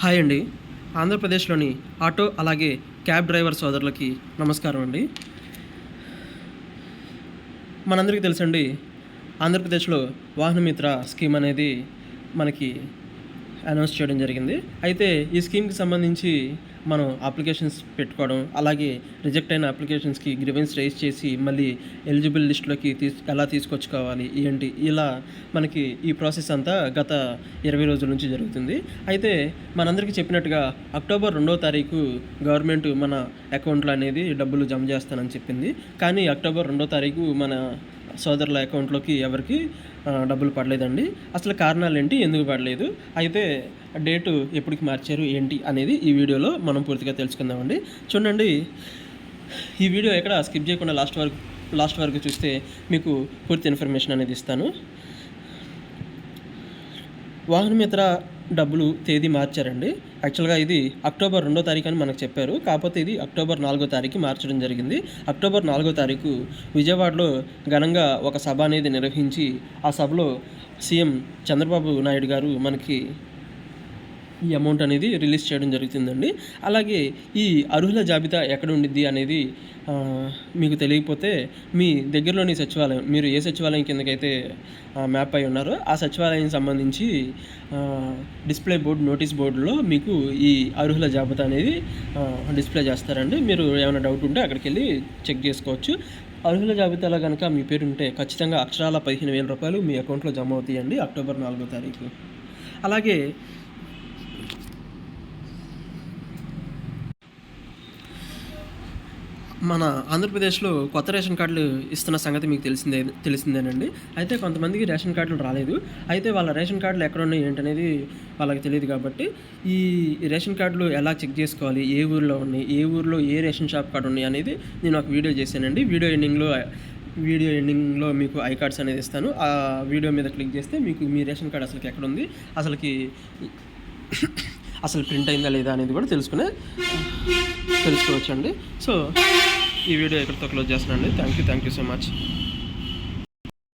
Hi అండి. ఆంధ్రప్రదేశ్లోని auto అలాగే క్యాబ్ డ్రైవర్ సోదరులకి నమస్కారం అండి. మనందరికీ తెలుసండి ఆంధ్రప్రదేశ్లో వాహన మిత్ర స్కీమ్ అనేది మనకి అనౌన్స్ చేయడం జరిగింది. అయితే ఈ స్కీమ్కి సంబంధించి మనం అప్లికేషన్స్ పెట్టుకోవడం అలాగే రిజెక్ట్ అయిన అప్లికేషన్స్కి గ్రివెన్స్ రైజ్ చేసి మళ్ళీ ఎలిజిబుల్ లిస్టులోకి తీసు ఎలా తీసుకొచ్చుకోవాలి ఏంటి ఇలా మనకి ఈ ప్రాసెస్ అంతా గత ఇరవై రోజుల నుంచి జరుగుతుంది. అయితే మనందరికీ చెప్పినట్టుగా అక్టోబర్ రెండో తారీఖు గవర్నమెంట్ మన అకౌంట్లో అనేది డబ్బులు జమ చేస్తానని చెప్పింది. కానీ అక్టోబర్ రెండో తారీఖు మన సోదరుల అకౌంట్లోకి ఎవరికి డబ్బులు పడలేదండి. అసలు కారణాలు ఏంటి ఎందుకు పడలేదు? అయితే డేటు ఎప్పటికి మార్చారు? ఏంటి? అనేది ఈ వీడియోలో మనం పూర్తిగా తెలుసుకుందామండి. చూడండి ఈ వీడియో ఎక్కడ స్కిప్ చేయకుండా లాస్ట్ వరకు లాస్ట్ వరకు చూస్తే మీకు పూర్తి ఇన్ఫర్మేషన్ అనేది ఇస్తాను. వాహనం మిత్ర డబ్బులు తేదీ మార్చారండి. యాక్చువల్గా ఇది అక్టోబర్ రెండో తారీఖు అని మనకు చెప్పారు. కాకపోతే ఇది అక్టోబర్ నాలుగో తారీఖు మార్చడం జరిగింది. అక్టోబర్ నాలుగో తారీఖు విజయవాడలో ఘనంగా ఒక సభ అనేది నిర్వహించి ఆ సభలో సీఎం చంద్రబాబు నాయుడు గారు మనకి ఈ అమౌంట్ అనేది రిలీజ్ చేయడం జరుగుతుందండి. అలాగే ఈ అర్హుల జాబితా ఎక్కడ ఉండిద్ది అనేది మీకు తెలియకపోతే మీ దగ్గరలోని సచివాలయం మీరు ఏ సచివాలయం కిందకైతే మ్యాప్ అయి ఉన్నారో ఆ సచివాలయం సంబంధించి డిస్ప్లే బోర్డు నోటీస్ బోర్డులో మీకు ఈ అర్హుల జాబితా అనేది డిస్ప్లే చేస్తారండి. మీరు ఏమైనా డౌట్ ఉంటే అక్కడికి వెళ్ళి చెక్ చేసుకోవచ్చు. అర్హుల జాబితాలో కనుక మీ పేరు ఉంటే ఖచ్చితంగా అక్షరాల పదిహేను వేల రూపాయలు మీ అకౌంట్లో జమ అవుతాయండి అక్టోబర్ నాలుగో తారీఖు. అలాగే మన ఆంధ్రప్రదేశ్లో కొత్త రేషన్ కార్డులు ఇస్తున్న సంగతి మీకు తెలిసిందే తెలిసిందేనండి. అయితే కొంతమందికి రేషన్ కార్డులు రాలేదు. అయితే వాళ్ళ రేషన్ కార్డులు ఎక్కడ ఉన్నాయి ఏంటనేది వాళ్ళకి తెలియదు కాబట్టి ఈ రేషన్ కార్డులు ఎలా చెక్ చేసుకోవాలి? ఏ ఊర్లో ఉన్నాయి? ఏ ఊర్లో ఏ రేషన్ షాప్ కార్డు ఉన్నాయి అనేది నేను ఒక వీడియో చేశానండి. వీడియో ఎండింగ్లో వీడియో ఎండింగ్లో మీకు ఐ కార్డ్స్ అనేది ఇస్తాను. ఆ వీడియో మీద క్లిక్ చేస్తే మీకు మీ రేషన్ కార్డ్ అసలుకి ఎక్కడ ఉంది? అసలుకి అసలు ప్రింట్ అయిందా లేదా అనేది కూడా తెలుసుకునే తెలుసుకోవచ్చండి. సో ఈ వీడియో ఇక్కడితో క్లోజ్ చేస్తున్నానండి? Thank you thank you so much